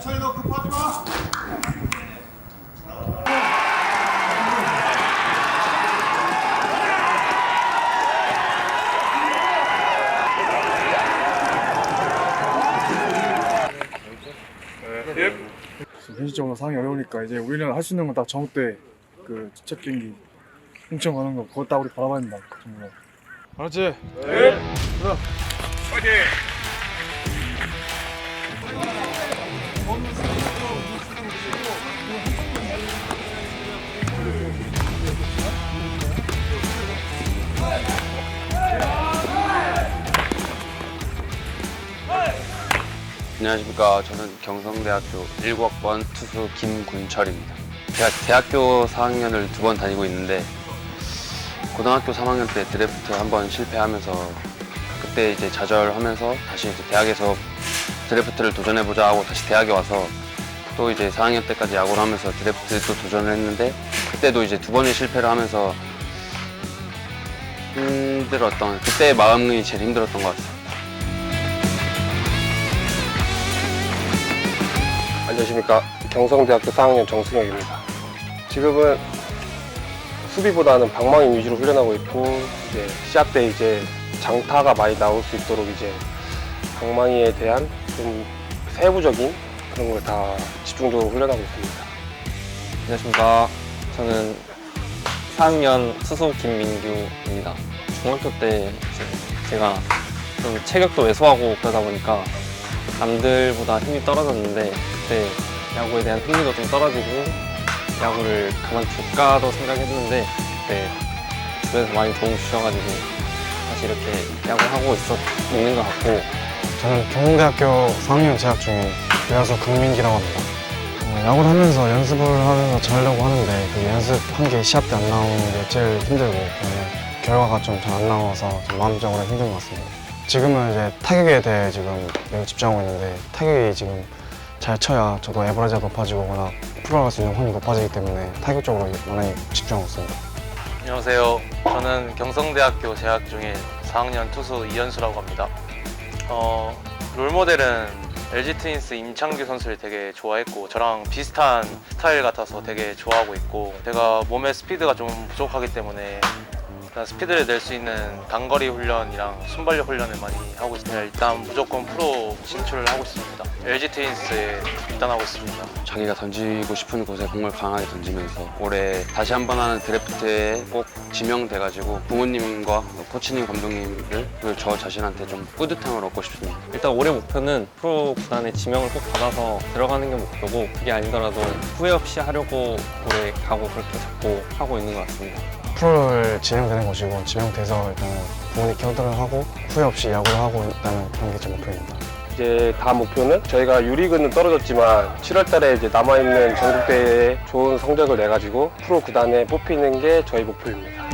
차이 너 급하지 마. 현실적으로 상황이 어려우니까 이제 우리는 할 수 있는 건딱 정우 때그 직접 경기 홍천 가는 거 그거 딱 우리 바라봐야 된다 정말 알았지? 안녕하십니까. 저는 경성대학교 19학번 투수 김군철입니다. 제가 대학교 4학년을 두 번 다니고 있는데 고등학교 3학년 때 드래프트 한 번 실패하면서 그때 이제 좌절하면서 다시 이제 대학에서 드래프트를 도전해보자 하고 다시 대학에 와서 또 이제 4학년 때까지 야구를 하면서 드래프트 또 도전을 했는데 그때도 이제 두 번의 실패를 하면서 힘들었던 그때 마음이 제일 힘들었던 것 같아요. 안녕하십니까 경성대학교 4학년 정승혁입니다. 지금은 수비보다는 방망이 위주로 훈련하고 있고 이제 시합 때 이제 장타가 많이 나올 수 있도록 이제 방망이에 대한 좀 세부적인 그런 걸 다 집중적으로 훈련하고 있습니다. 안녕하십니까. 저는 4학년 수소 김민규입니다. 중학교 때 제가 좀 체격도 왜소하고 그러다 보니까 남들보다 힘이 떨어졌는데 그때 야구에 대한 흥미도 좀 떨어지고 야구를 그만둘까도 생각했는데 그때 주변에서 많이 도움 주셔가지고 다시 이렇게 야구를 하고 있었, 있는 것 같고. 저는 경북대학교 4학년 재학 중인 외야수 강민기라고 합니다. 어, 야구를 하면서 연습을 하면서 잘하려고 하는데 그 연습한 게 시합 때 안 나오는 게 제일 힘들고 그다음에 결과가 좀 잘 안 나와서 좀 마음적으로 힘든 것 같습니다. 지금은 이제 타격에 대해 지금 매우 집중하고 있는데 타격이 지금 잘 쳐야 저도 에버리지가 높아지고 워낙 프로 갈수 있는 확률이 높아지기 때문에 타격 쪽으로 많이 집중하고 있습니다 안녕하세요. 저는 경성대학교 재학 중인 4학년 투수 이현수라고 합니다. 어, 롤모델은 LG 트윈스 임창규 선수를 되게 좋아했고 저랑 비슷한 스타일 같아서 되게 좋아하고 있고 제가 몸의 스피드가 좀 부족하기 때문에 일단 스피드를 낼 수 있는 단거리 훈련이랑 순발력 훈련을 많이 하고 있습니다. 일단 무조건 프로 진출을 하고 있습니다. LG 트윈스에 입단하고 있습니다. 자기가 던지고 싶은 곳에 공을 강하게 던지면서 올해 다시 한 번 하는 드래프트에 꼭 지명돼가지고 부모님과 코치님 감독님들 그리고 저 자신한테 좀 뿌듯함을 얻고 싶습니다. 일단 올해 목표는 프로 구단의 지명을 꼭 받아서 들어가는 게 목표고 그게 아니더라도 후회 없이 하려고 올해 가고 그렇게 잡고 하고 있는 것 같습니다. 프로를 진행되는 곳이고 지명돼서 일단은 부모님 케어를 하고 후회 없이 야구를 하고 있다는 그런 게 제 목표입니다. 이제 다음 목표는 저희가 유리그는 떨어졌지만 7월달에 이제 남아있는 전국대회에 좋은 성적을 내가지고 프로 구단에 뽑히는 게 저희 목표입니다.